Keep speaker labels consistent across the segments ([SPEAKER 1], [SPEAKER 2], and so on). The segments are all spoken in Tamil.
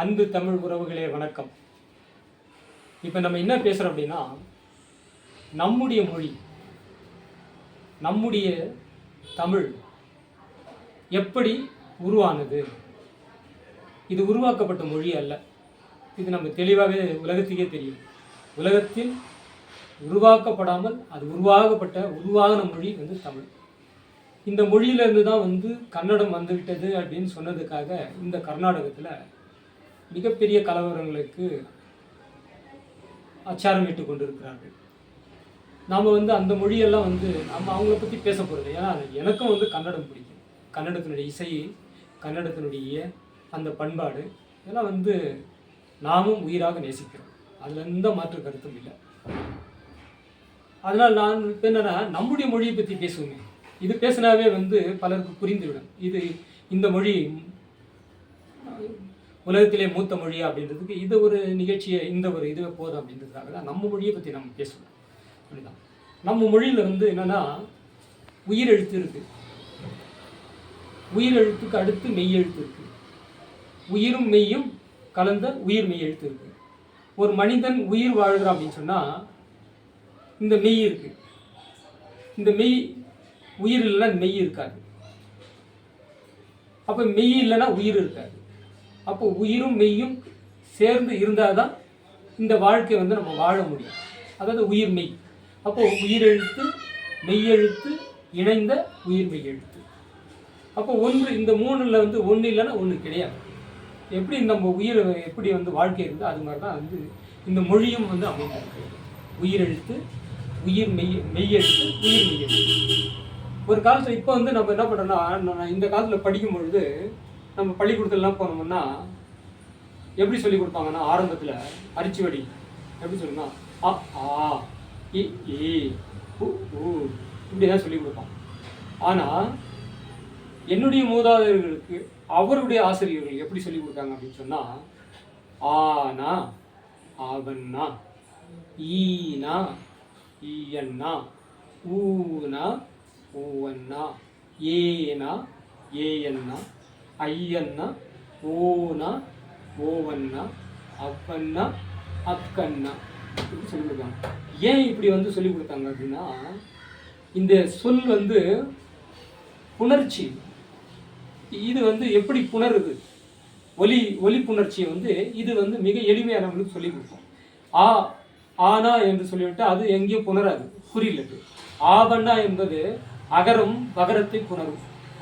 [SPEAKER 1] அன்பு தமிழ் உறவுகளே வணக்கம். இப்போ நம்ம என்ன பேசுகிறோம் அப்படின்னா நம்முடைய மொழி நம்முடைய தமிழ் எப்படி உருவானது? இது உருவாக்கப்பட்ட மொழி அல்ல. இது நம்ம தெளிவாகவே உலகத்துக்கே தெரியும். உலகத்தில் உருவாக்கப்படாமல் அது உருவாகப்பட்ட உருவாகின மொழி வந்து தமிழ். இந்த மொழியிலேருந்து தான் வந்து கன்னடம் வந்துவிட்டது அப்படின்னு சொன்னதுக்காக இந்த கர்நாடகத்தில் மிகப்பெரிய கலவரங்களுக்கு அச்சாரமிட்டு கொண்டிருக்கிறார்கள். நாம் வந்து அந்த மொழியெல்லாம் வந்து நம்ம அவங்கள பற்றி பேச போகிறது ஏன்னா எனக்கும் வந்து கன்னடம் பிடிக்கும். கன்னடத்தினுடைய இசை கன்னடத்தினுடைய அந்த பண்பாடு இதெல்லாம் வந்து நாமும் உயிராக நேசிக்கிறோம். அதில் எந்த மாற்று கருத்தும் இல்லை. அதனால் நான் இப்போ என்னென்னா நம்முடைய மொழியை பற்றி பேசுவேன் இது பேசினாவே வந்து பலருக்கு புரிந்துவிடும். இது இந்த மொழி உலகத்திலே மூத்த மொழி அப்படின்றதுக்கு இது ஒரு நிகழ்ச்சியை இந்த ஒரு இதுவே போதும் அப்படின்றதுக்காக தான் நம்ம மொழியை பற்றி நம்ம பேசுவோம் அப்படிதான். நம்ம மொழியில் வந்து என்னென்னா உயிர் எழுத்து உயிரெழுத்துக்கு உயிர் எழுத்துக்கு அடுத்து மெய் எழுத்து உயிரும் மெய்யும் கலந்த உயிர் மெய் எழுத்து இருக்குது ஒரு மனிதன் உயிர் வாழ்கிறான் அப்படின்னு சொன்னால் இந்த மெய் இருக்குது இந்த மெய் உயிர் இல்லைன்னா மெய் இருக்காது. அப்போ மெய் இல்லைன்னா உயிர் இருக்காது. அப்போ உயிரும் மெய்யும் சேர்ந்து இருந்தால் தான் இந்த வாழ்க்கையை வந்து நம்ம வாழ முடியும். அதாவது உயிர் மெய். அப்போது உயிரெழுத்து மெய்யெழுத்து இணைந்த உயிர் மெய்யெழுத்து. அப்போ ஒன்று இந்த மூணில் வந்து ஒன்று இல்லைன்னா ஒன்று கிடையாது. எப்படி நம்ம உயிர் எப்படி வந்து வாழ்க்கை இருந்தோ அது மாதிரி தான் வந்து இந்த மொழியும் வந்து அமைந்திருக்கு. உயிரெழுத்து உயிர் மெய் மெய்யெழுத்து உயிர் மெய்யெழுத்து. ஒரு காலத்தில் இப்போ வந்து நம்ம என்ன பண்ணுறோம்னா இந்த காலத்தில் படிக்கும் பொழுது நம்ம பள்ளிக்கூடத்துலலாம் போனோம்னா எப்படி சொல்லி கொடுப்பாங்கன்னா ஆரம்பத்தில் அரிச்சுவடி. எப்படி சொல்லணும்னா அ ஆ இ ஏ உ ஊ இப்படி தான் சொல்லி கொடுப்பான். ஆனால் என்னுடைய மூதாதையர்களுக்கு அவருடைய ஆசிரியர்கள் எப்படி சொல்லி கொடுத்தாங்க அப்படின்னு சொன்னால் ஆனா அவன்னா ஈனா ஈயன்னா ஊனா ஊவன்னா ஏனா ஏயன்னா ஐயண்ணா ஓனா ஓவண்ணா அப்பண்ணா அக்கண்ணா இப்படி சொல்லி கொடுத்தாங்க ஏன் இப்படி வந்து சொல்லி கொடுத்தாங்க அப்படின்னா இந்த சொல் வந்து புணர்ச்சி. இது வந்து எப்படி புணருது? ஒலி ஒலி புணர்ச்சியை வந்து இது வந்து மிக எளிமையானவங்களுக்கு சொல்லி கொடுப்போம் ஆ ஆனா என்று சொல்லிவிட்டு அது எங்கேயும் புணராது புரியலது ஆவண்ணா என்பது அகரம் பகரத்தை புணரும்.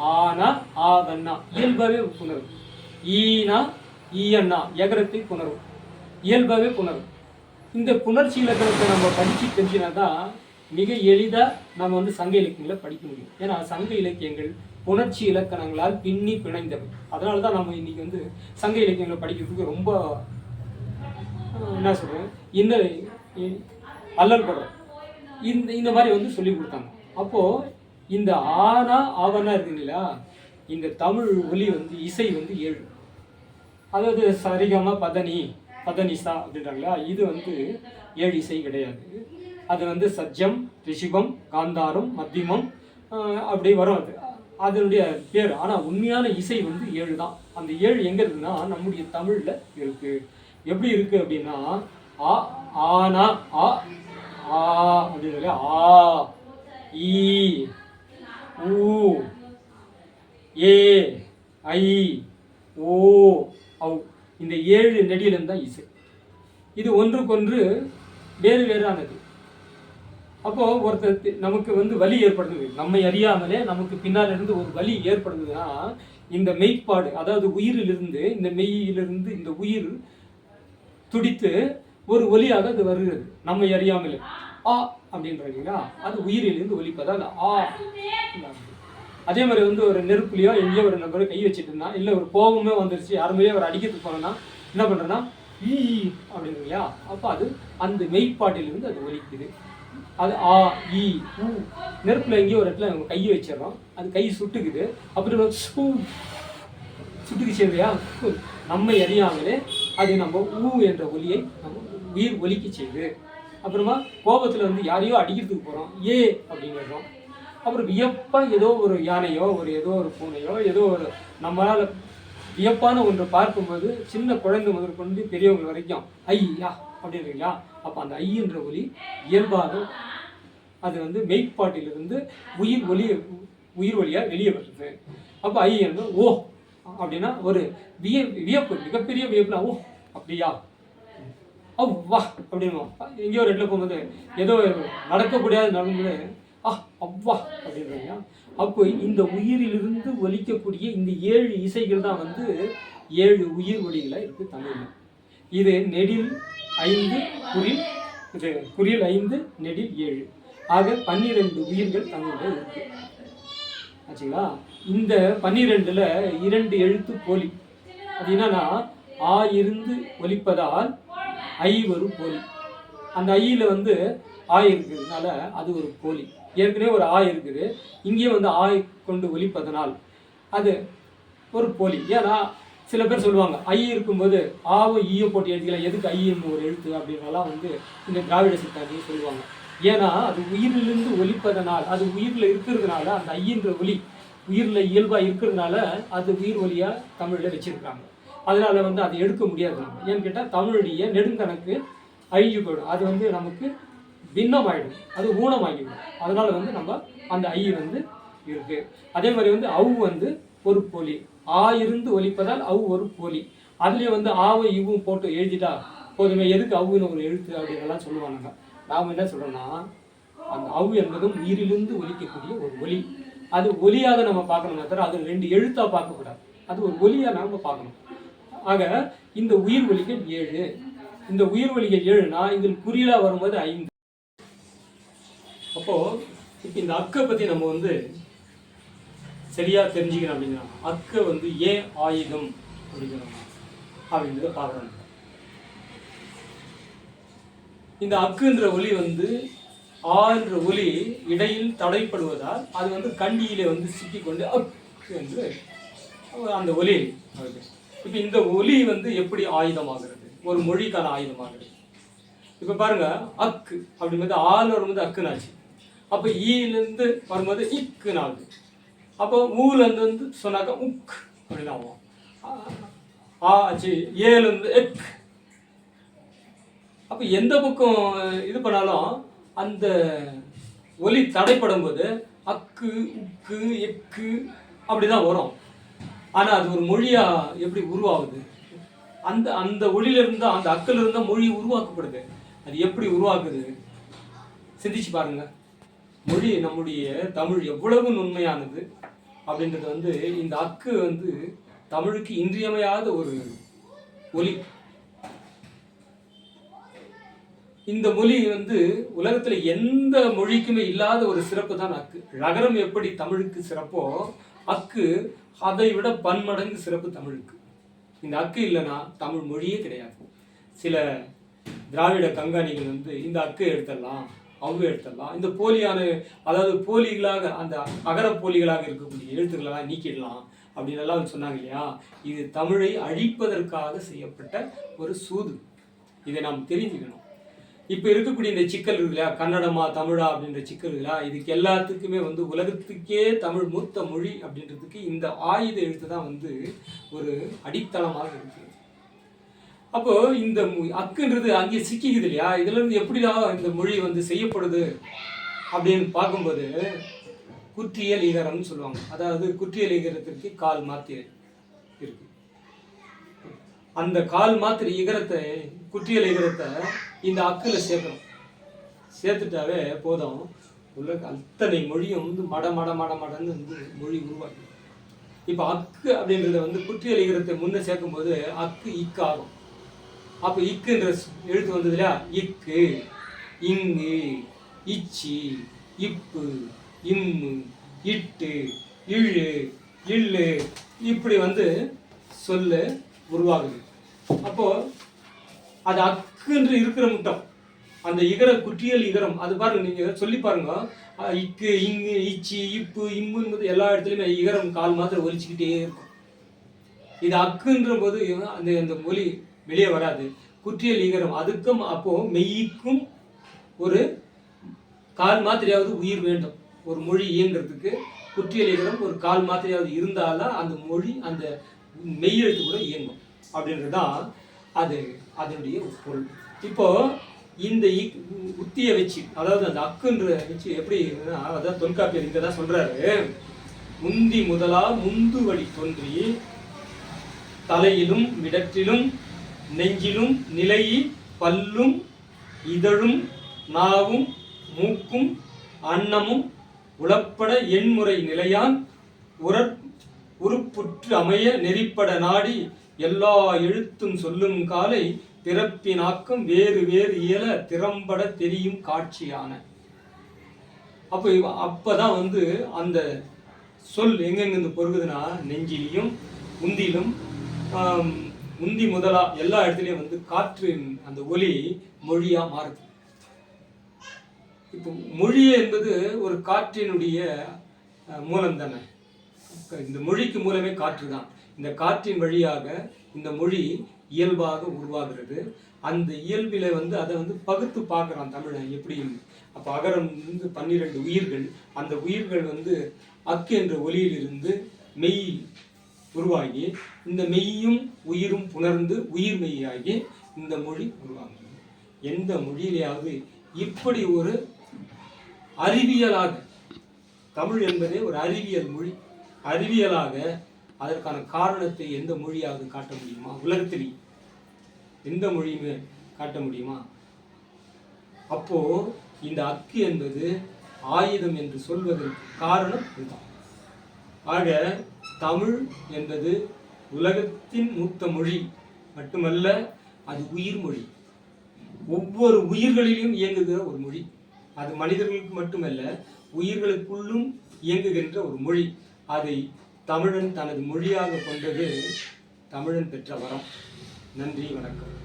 [SPEAKER 1] ஆனா ஆவண்ணா இயல்பாகவே புணரும் ஈனா ஈயண்ணா எகரத்தை புணரும் இயல்பாகவே புணரும் இந்த புணர்ச்சி இலக்கணத்தை நம்ம படித்து தெரிஞ்சினா தான் மிக எளிதாக நம்ம வந்து சங்க இலக்கியங்களை படிக்க முடியும். ஏன்னா சங்க இலக்கியங்கள் புணர்ச்சி இலக்கணங்களால் பின்னி பிணைந்தவை. அதனால தான் நம்ம இன்னைக்கு வந்து சங்க இலக்கியங்களை படிக்கிறதுக்கு ரொம்ப என்ன சொல்கிறேன் இன்ன அல்லல் படுறோம். இந்த இந்த மாதிரி வந்து சொல்லி கொடுத்தாங்க. அப்போது இந்த ஆனா ஆவனா இருக்குங்களா இந்த தமிழ் ஒலி வந்து இசை வந்து ஏழு. அதாவது சரிகமா பதனி பதனிசா அப்படின்றாங்களா? இது வந்து ஏழு இசை கிடையாது. அது வந்து சஜ்ஜம் ரிஷிபம் காந்தாரம் மத்தியமம் அப்படி வரும் அது. அதனுடைய பேர். ஆனால் உண்மையான இசை வந்து ஏழு தான். அந்த ஏழு எங்கே இருக்குன்னா நம்முடைய தமிழில் இருக்குது எப்படி இருக்குது அப்படின்னா ஆ ஆனா ஆ ஆ அப்படின்னு ஆ ஈ ஊ ஏ ஐ ஓ ஔ. இந்த ஏழு நெடியிலும் தான் இசை. இது ஒன்றுக்கொன்று வேறு வேறானது. அப்போது ஒருத்தர் நமக்கு வந்து வலி ஏற்படுது. நம்மை அறியாமலே நமக்கு பின்னால் இருந்து ஒரு வலி ஏற்படுதுன்னா இந்த மெய்ப்பாடு அதாவது உயிரிலிருந்து இந்த மெய்யிலிருந்து இந்த உயிர் துடித்து ஒரு ஒலியாக அது வருகிறது. நம்மை அறியாமலே. ஆ அப்படின்றீங்களா? அது உயிரிலிருந்து ஒலிப்பதால் ஆ. அதே மாதிரி வந்து ஒரு நெருப்புலையோ எங்கேயோ ஒரு நபர் கை வச்சுட்டு இருந்தா இல்லை ஒரு கோபமே வந்துருச்சு யாருமே அவர் அடிக்கிறதுக்கு போனோம்னா என்ன பண்ணுறேன்னா ஈ அப்படின்னு இல்லையா அப்போ அது அந்த மெய்ப்பாட்டிலிருந்து அது ஒலிக்குது. அது ஆ ஈ ஊ. நெருப்பில் எங்கேயோ ஒரு இடத்துல கையை வச்சிடறோம். அது கை சுட்டுக்குது. அப்புறம் சூ சுட்டுக்குச்சு இல்லையா நம்மை அறியாமலே அது நம்ம ஊ என்ற ஒலியை நம்ம உயிர் ஒலிக்க செய்யுது. அப்புறமா கோபத்தில் வந்து யாரையோ அடிக்கிறதுக்கு போகிறோம் ஏ அப்படிங்கிறோம் அப்புறம் வியப்பாக ஏதோ ஒரு யானையோ ஒரு ஏதோ ஒரு பூனையோ ஏதோ ஒரு நம்மளால் வியப்பான ஒன்றை பார்க்கும்போது சின்ன குழந்தை முதற்கொண்டு பெரியவங்க வரைக்கும் ஐயா அப்படின்றீங்களா அப்போ அந்த ஐயன்ற ஒலி இயல்பாக அது வந்து மெய்ப்பாட்டிலிருந்து உயிர் ஒலி உயிர் ஒலியாக வெளியே வருது. அப்போ ஐ என்று ஓ அப்படின்னா ஒரு விய வியப்பு மிகப்பெரிய வியப்புனா ஓ அப்படியா? ஓ வா அப்படின்னு எங்கேயோ ஒரு இடத்துல போகும்போது ஏதோ நடக்கக்கூடாது நடக்கும்போது ஆ அவ்வா அப்படின்றீங்க அப்போ இந்த உயிரிலிருந்து ஒலிக்கக்கூடிய இந்த ஏழு இசைகள் தான் வந்து ஏழு உயிர் ஒலிகளாக இருக்குது தமிழில். இது நெடில் ஐந்து குரில் இது குரில் ஐந்து நெடில் ஏழு. ஆக பன்னிரெண்டு உயிர்கள் தமிழில் இருக்கு. ஆச்சுங்களா? இந்த பன்னிரெண்டில் இரண்டு எழுத்து போலி. அது என்னன்னா ஆ இருந்து ஒலிப்பதால் ஐ வரும் போலி. அந்த ஐயில் வந்து ஆய் இருக்கிறதுனால அது ஒரு போலி. ஏற்கனவே ஒரு ஆய் இருக்குது. இங்கேயும் வந்து ஆய் கொண்டு ஒலிப்பதனால் அது ஒரு போலி. ஏன்னா சில பேர் சொல்லுவாங்க ஐ இருக்கும்போது ஆவும் ஈயோ போட்டு எழுதிக்கலாம். எதுக்கு ஐன்னு ஒரு எழுத்து? அப்படின்றலாம் வந்து இந்த திராவிட சித்தாந்தியை சொல்லுவாங்க. ஏன்னா அது உயிரிலிருந்து ஒலிப்பதனால் அது உயிரில் இருக்கிறதுனால அந்த ஐயின்ற ஒலி உயிரில் இயல்பாக இருக்கிறதுனால அது உயிர் ஒலியாக தமிழில் வச்சிருக்காங்க. அதனால் வந்து அதை எடுக்க முடியாது ஏன்னு கேட்டால் தமிழுடைய நெடுங்கணக்கு அழிஞ்சு போயிடும். அது வந்து நமக்கு பின்னமாயிடும். அது ஊனமாகிடும் அதனால் வந்து நம்ம அந்த ஐ வந்து இருக்குது அதே மாதிரி வந்து அவு வந்து ஒரு போலி. ஆ இருந்து ஒலிப்பதால் அவு ஒரு போலி. அதுலேயே வந்து ஆவும் இவும் போட்டு எழுதிட்டா போதுமே எதுக்கு அவுன்னு ஒரு எழுத்து அப்படின்னுலாம் சொல்லுவாங்க நாம் என்ன சொல்கிறோன்னா அந்த அவு என்பதும் உயிரிலிருந்து ஒலிக்கக்கூடிய ஒரு ஒலி. அது ஒலியாக நம்ம பார்க்கணும் தவிர அது ரெண்டு எழுத்தாக பார்க்கக்கூடாது. அது ஒரு ஒலியாக நாம் பார்க்கணும். ஆக இந்த உயிர் ஒலிகள் ஏழு. இந்த உயிர் ஒலிகள் ஏழுனா இதில் குறியலா வரும்போது ஐந்து. அப்போ இப்போ இந்த அக்கை பத்தி நம்ம வந்து சரியா தெரிஞ்சுக்கணும் அப்படின்னா அக்கை வந்து ஏன் ஆயுதம் அப்படிங்கிறோம் அப்படின்றத பார்க்கணும். இந்த அக்குன்ற ஒலி வந்து ஆன்ற ஒலி இடையில் தடைப்படுவதால் அது வந்து கண்டியிலே வந்து சிக்கிக்கொண்டு அக் என்று அந்த ஒலி. வருது இப்போ இந்த ஒலி வந்து எப்படி ஆயுதமாகிறது? ஒரு மொழிக்கான ஆயுதமாகிறது. இப்போ பாருங்க அக்கு அப்படிங்கிறது ஆள் வரும்போது அக்குனாச்சு. அப்போ ஈலேருந்து வரும்போது இக்குன்னு ஆகுது அப்போ ஊலேருந்து வந்து சொன்னாக்கா உக் அப்படின்னு ஆகும். ஆ ஆச்சு ஏலேருந்து எக். அப்போ எந்த பக்கம் இது பண்ணாலும் அந்த ஒலி தடைப்படும் போது அக்கு உக்கு எக்கு அப்படிதான் வரும். ஆனால் அது ஒரு மொழியாக எப்படி உருவாகுது? அந்த அந்த ஒளியிலிருந்து அந்த அக்கில் மொழி உருவாக்கப்படுது. அது எப்படி உருவாக்குது? சிந்திச்சு பாருங்க. மொழி நம்முடைய தமிழ் எவ்வளவு நுண்மையானது அப்படின்றது வந்து இந்த அக்கு வந்து தமிழுக்கு இன்றியமையாத ஒரு ஒலி. இந்த மொழி வந்து உலகத்தில் எந்த மொழிக்குமே இல்லாத ஒரு சிறப்பு தான் அக்கு. ரகரம் எப்படி தமிழுக்கு சிறப்போ அக்கு அதை விட பன்மடங்கு சிறப்பு தமிழுக்கு. இந்த அக்கு இல்லைன்னா தமிழ் மொழியே கிடையாது. சில திராவிட கங்காணிகள் வந்து இந்த அக்கு எடுத்துடலாம் அவங்க எடுத்துடலாம். இந்த போலியான அதாவது போலிகளாக அந்த அகர போலிகளாக இருக்கக்கூடிய எழுத்துக்களெல்லாம் நீக்கிடலாம் அப்படின்னு எல்லாம் சொன்னாங்க இல்லையா? இது தமிழை அழிப்பதற்காக செய்யப்பட்ட ஒரு சூது. இதை நாம் தெரிஞ்சுக்கணும். இப்போ இருக்கக்கூடிய இந்த சிக்கல் இருக்கு இல்லையா கன்னடமா தமிழா அப்படின்ற சிக்கல் இல்லையா இதுக்கு எல்லாத்துக்குமே வந்து உலகத்துக்கே தமிழ் மூத்த மொழி அப்படின்றதுக்கு இந்த ஆயுத எழுத்து தான் வந்து ஒரு அடித்தளமாக இருக்கு. அப்போ இந்த அக்குன்றது அங்கே சிக்கிக்குது இல்லையா? இதுல இருந்து எப்படிதான் இந்த மொழி வந்து செய்யப்படுது அப்படின்னு பார்க்கும்போது குற்றியல் ஈகரம்னு சொல்லுவாங்க. அதாவது குற்றியல் ஈகரத்திற்கு கால் மாத்திரை. அந்த கால் மாத்திரை இகரத்தை குற்றியல் இகரத்தை இந்த அக்குல சேர்க்கணும். சேர்த்துட்டாவே போதும். உள்ள அத்தனை மொழியும் வந்து மட மட மட மடன்னு வந்து மொழி உருவாக்கி இப்போ அக்கு அப்படின்றத வந்து குற்றியல் இகரத்தை முன்னே சேர்க்கும்போது அக்கு இக்கு ஆகும் அப்போ இக்குன்ற எழுத்து வந்தது இல்லையா? இக்கு இங்கு இச்சி இப்பு இம்மு இட்டு இழு இல்லு இப்படி வந்து சொல்லு. உருவாகுது. அப்போ அது அக்குன்று இருக்கிற முட்டம். அந்த இகர குற்றியல் இகரம் அது பாருங்க நீங்க சொல்லி பாருங்க. இக்கு இங்கு இச்சி இப்பு இம்முன்றது எல்லா இடத்துலயுமே இகரம் கால் மாத்திரம் ஒலிச்சுக்கிட்டே இருக்கும். இது அக்குன்ற போது அந்த அந்த மொழி வெளியே வராது. குற்றியல் ஈகரம் அதுக்கும் அப்போ மெய்க்கும் ஒரு கால் மாத்திரையாவது உயிர் வேண்டும். ஒரு மொழி இயங்குறதுக்கு குற்றியல் ஈகரம் ஒரு கால் மாத்திரையாவது இருந்தால்தான் அந்த மொழி அந்த மெய்யெழுத்து கூட இயங்கும். அப்படின்றது தான் அது அதனுடைய பொருள். இப்போ இந்த உத்தியை வச்சு அதாவது அந்த அக்குன்ற வச்சு எப்படி இருக்குன்னா, அதான் தொல்காப்பியர் இங்கே தான் சொல்கிறாரு முந்தி முதலா முந்து வழி தோன்றி தலையிலும் விடற்றிலும் நெஞ்சிலும் நிலையி பல்லும் இதழும் நாவும் மூக்கும் அன்னமும் உளப்பட எண்முறை நிலையான் உறற் உருப்புற்று அமைய நெறிப்பட நாடி எல்லா எழுத்தும் சொல்லும் காலை பிறப்பினாக்கம் வேறு வேறு இயல திறம்பட தெரியும் காட்சியான. அப்போ அப்போதான் வந்து அந்த சொல் எங்கெங்கிருந்து பொருகுதுன்னா நெஞ்சிலையும் உந்திலும் உந்தி முதலா எல்லா இடத்துலையும் வந்து காற்றின் அந்த ஒலி மொழியாக மாறுது. இப்போ மொழி என்பது ஒரு காற்றினுடைய மூலம் தானே. இந்த மொழிக்கு மூலமே காற்று தான். இந்த காற்றின் வழியாக இந்த மொழி இயல்பாக உருவாகிறது. அந்த இயல்பில வந்து அதை வந்து பகுத்து பார்க்குறான் தமிழன் எப்படியும் அப்போ அகரம் வந்து பன்னிரெண்டு உயிர்கள். அந்த உயிர்கள் வந்து அக்கு என்ற ஒலியிலிருந்து மெய் உருவாகி இந்த மெய்யும் உயிரும் புணர்ந்து உயிர் மெய்யாகி இந்த மொழி உருவாகுது. எந்த மொழியிலேயாவது இப்படி ஒரு அறிவியலாக தமிழ் என்பதே ஒரு அறிவியல் மொழி. அறிவியலாக அதற்கான காரணத்தை எந்த மொழியாவது காட்ட முடியுமா? உலகத்தில் எந்த மொழியுமே காட்ட முடியுமா? அப்போ இந்த அக்கு என்பது ஆயுதம் என்று சொல்வதற்கு காரணம் இதுதான். ஆக தமிழ் என்பது உலகத்தின் மூத்த மொழி மட்டுமல்ல அது உயிர் மொழி. ஒவ்வொரு உயிர்களிலும் இயங்குகிற ஒரு மொழி. அது மனிதர்களுக்கு மட்டுமல்ல உயிர்களுக்குள்ளும் இயங்குகின்ற ஒரு மொழி. அதை தமிழன் தனது மொழியாக கொண்டது தமிழன் பெற்ற வரம். நன்றி வணக்கம்.